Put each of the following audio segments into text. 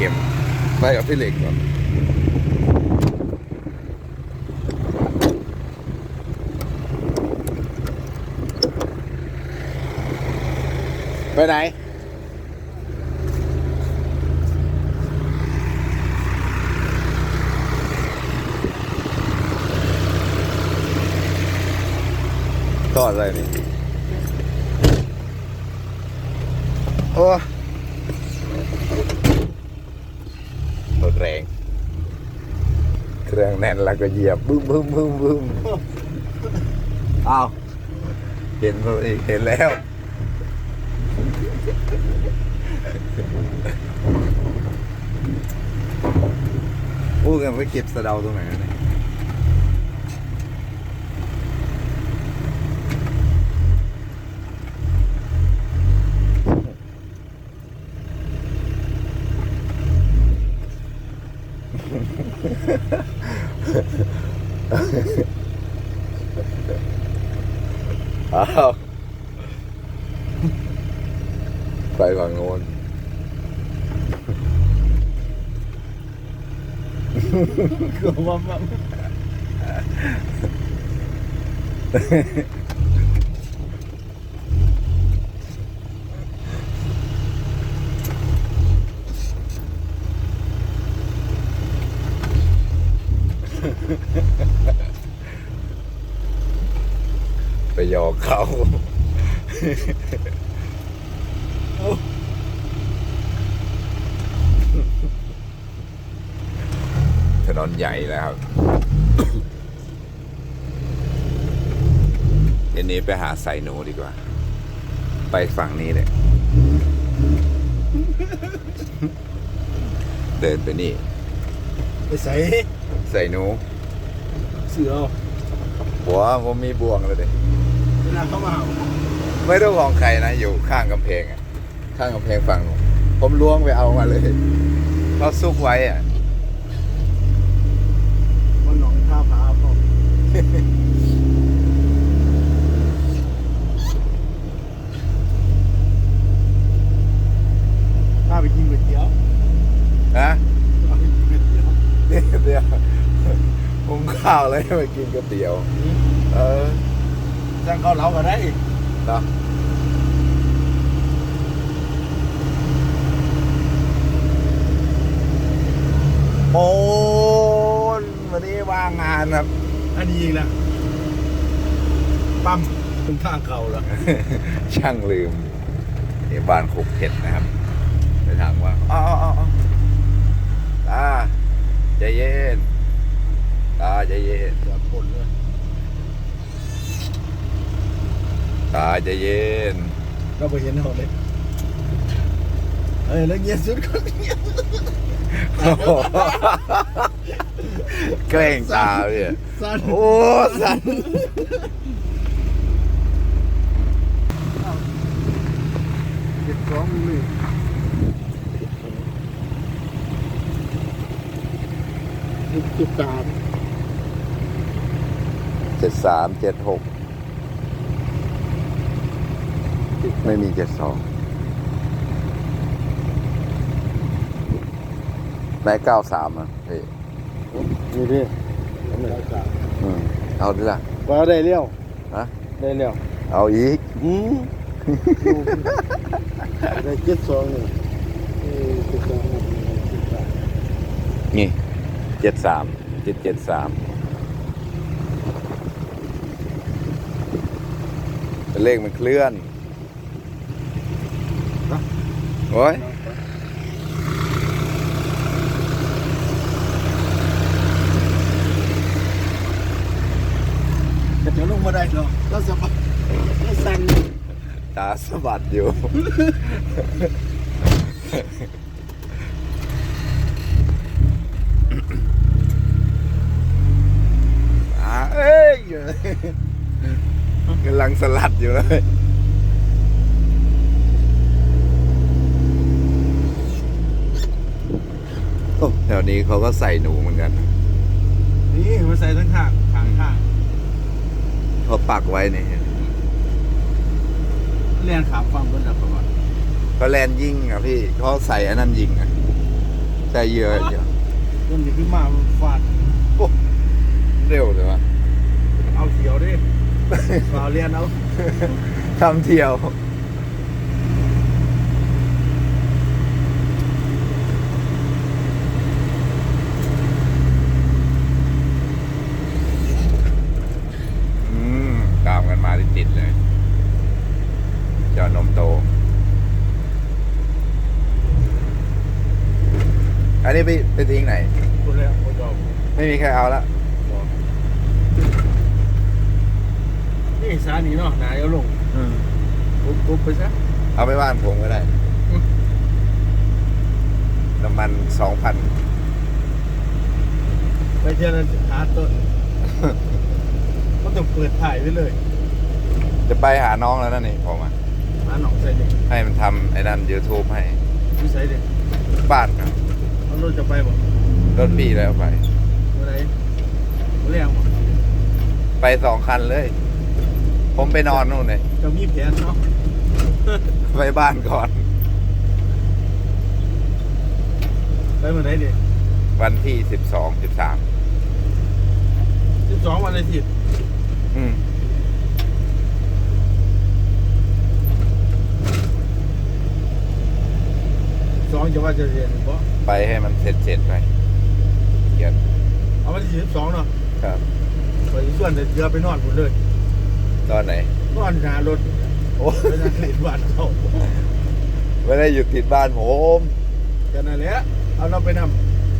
เข็ม ไปกับพี่เหล็กก่อนไปไหนทออะไรนี่โอ้รถ แรง เครื่องแน่นแล้วก็เหยียบบึ้มบึ้มบึ้มบึ้มอ้าวเห็นตัวอีกเห็นแล้ว พูดกันไปเก็บสะเดาตรงไหนเนี่ย อ้าว ไปฝั่งโน้นก็ว่าว่าไปหยอกเขา ถนนใหญ่แล้วครับเดี๋ยวนี้ไปหาใส่หนูดีกว่า ไปฝั่งนี้เลยเดินไปนี่ ไปใส่ใส่หนูเสือเอาหัวผมมีบ่วงเลยดิเวลาเข้ามาเอาไม่ต้องของใครนะ อยู่ข้างกำแพงอะข้างกำแพงฝั่งนู้นผมล้วงไปเอามาเลยเขาซุกไว้อะ มันหนองท่าผาพ่อ พาไปกินก๋วยเตี๋ยวฮะพาไปกินก๋วยเตี๋ยวเดี๋ยวเดี๋ยวผมข้าวเลยมากินก๋วยเตี๋ยว เออสั่งข้าวเหลาก็ได้เนาะโอ้นวันนี้ว่างงานครับ อันนี้อีกแล้วปั๊มเป็นทางเก่าแล้วช่างลืมนี่บ้านขุกเห็ดนะครับไปถามว่าอ๋ออ๋ออ๋อตาใจเย็นตาใจเย็นเสือปนเลยตาใจเย็นเราไปเห็นเขาเลยเอ้ยแล้วเงียบสุดก็เงียบ เกรงตาเลยสั้นโอ้สันเก็บของเลยติดตามเจ็ดสามเจ็ดหกไม่มีเจ็ดสอง ได้เก้าสามอะพี่นี่ดิทำไมตามอืมเอาดิล่ะว่าได้เลี้ยวฮะได้เลี้ยวเอาอีกอืมได้เจ็ดสองนี่เออเจ็ดสองนี่เจ็ดสามนี่เจ็ดสามเจ็ดเจ็ดสามเลขมันเคลื่อนโอ้ย แต่เดี๋ยว ลงมาได้หรอกแล้วสบายแล้สั่นตาสะบัดอยู่ อ่าเอ้ยอยู่เลยกำลังสลัดอยู่เลยโอ้แถวนี้เขาก็ใส่หนูเหมือนกัน นี่มาใส่ทั้งข้างข้างข้าง เขาปักไว้นี่เรียนขามฟังบนดับประวัติเขาแลนยิงอะพี่เขาใส่อันนั้นยิงอะใส่เยอะเยอะต้นนี้ขึ้นมาฟาดเร็วเลยวะเอาเขียวดิเอาเรียนเอาทำเที่ยว อืม ตามกันมาติดๆเลยเจอนมโต อันนี้ ไปไปทิ้งไหนคนแล้วคนเราไม่มีใครเอาละนี่สานีเนาะนายเอาลงปุ๊บปุ๊บไปซะเอาไปบ้านผมก็ได้อืมน้ำมันสองพันไปเจอหาต้นก็ต้องเปิดถ่ายไว้เลย จะไปหาน้องแล้วนั่นนี่ผมอะหาหนองใส่เด็กให้มันทำไอ้นั่น YouTube ให้วิสัยเด็กบ้านครับ เอารถจะไปบ่รถพี่แล้วไป เมื่อไหรเมื่อแรงบ่ไปสองคันเลย ผมไปนอนนู่นเลยจะมีแผนเนาะไปบ้านก่อน ไปเมื่อไหรเด็กวันที่สิบสองสิบสามสิบสองวันอาทิตย์อืมสองจะว่าจะเรียนบ่ ไปให้มันเสร็จเสร็จๆไปเขียนเอาวันที่สิบสองเนาะครับ ไปส่วนเดือไปนอนหมดเลยตอนไหน นอนหนารถโอ้ไปนั่งเล่นบ้านเขาไม่ได้อยู่ติดบ้านผมกันนั่นแหละเอาเราไปน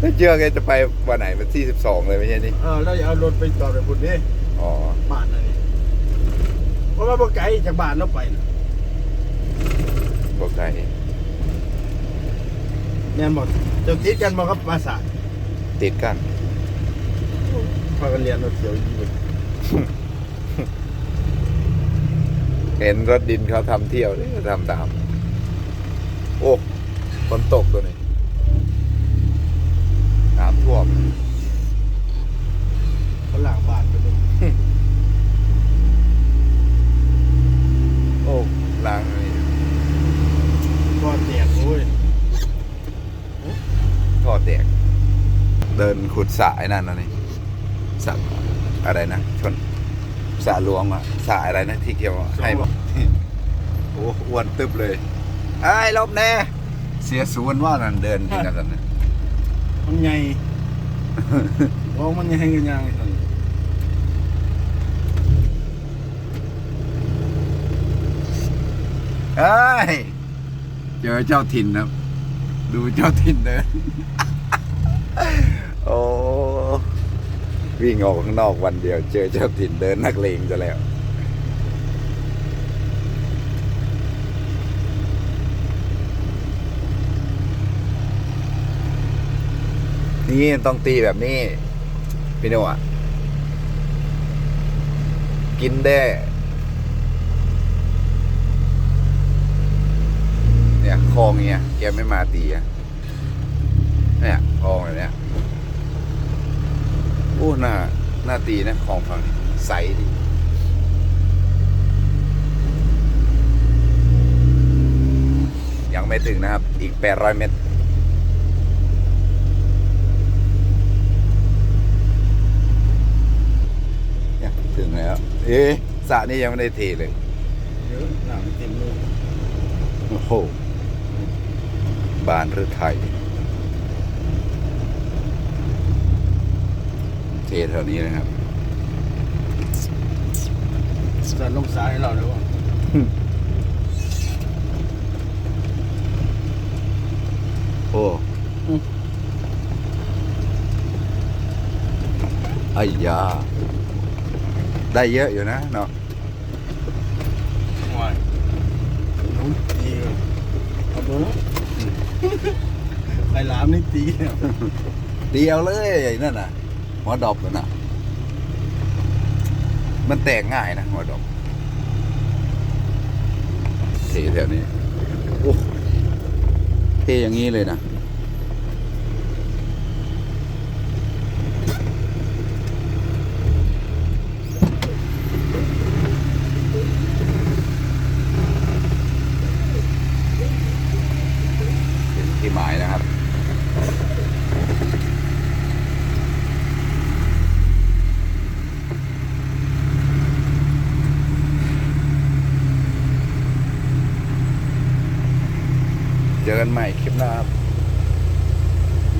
ไม่เชื่อแกจะไปวันไหนวันที่สิบสองเลยไม่ใช่นี่ำเออแล้วอย่าเอารถไปจอดในบุญนี่อ๋อบ้านนั่นนี่เพราะว่าบ่ไกลจากบ้านเราไปน่ะบอกใจแน่นหมด จะติดกันบ่ครับปราสาทติดกันพากันเรียนรถเขียวอยู่เห็นรถดินเขาทำเที่ยวเลยทำตาม โอ้ฝนตกตัวนี้น้ำท่วมเขาหลังบ้านไปเลย โอ้ล้างนี่ ก้อนแตกโอ้ย ท่อแตก เดิน ขุดสระไอ้นั่นนะนี่สระอะไรนะชนสระหลวงอะสระอะไรนะที่เกี่ยวให้บอกโอ้อ้วนตึบเลยไอ้ายลบแน่เสียศูนย์ว่านั่นเดินที่นั่นนะมันใหญ่ว่ามันใหญ่กันยังไงสั่นเอ้ยเจอเจ้าถิ่นครับ ดูเจ้าถิ่นเดิน โอ้วิ่งออกข้างนอกวันเดียว เจอเจ้าถิ่นเดินนักเลงจะแล้ว นี่ต้องตีแบบนี้ พี่นอะกินได้ เนี่ยคลองเนี้ยแกไม่มาตีอะเนี่ยคลองแบบเนี้ย โอ้หน้าหน้าตีนะคลองฝั่งนี้ใสดียังไม่ถึงนะครับ อีก 800 เมตรเนี่ยถึงแล้ว เอ๊ะสระนี่ยังไม่ได้เทเลยเยอะหนังเต็มเลยโอ้โห บานหรือไทย เทแถวนี้นะครับจะลงสายให้เราเลยวะโอ้ไอ้ยา ได้เยอะอยู่นะเนาะว้ายน้องตีเลยเอาดูไอ้หลามนี่ตีเนี่ยเดียวเลยไอ้นั่นน่ะ หัวดอบเลยนะมันแตกง่ายนะหัวดอบเทแถวนี้โอ้เทอย่างนี้เลยนะ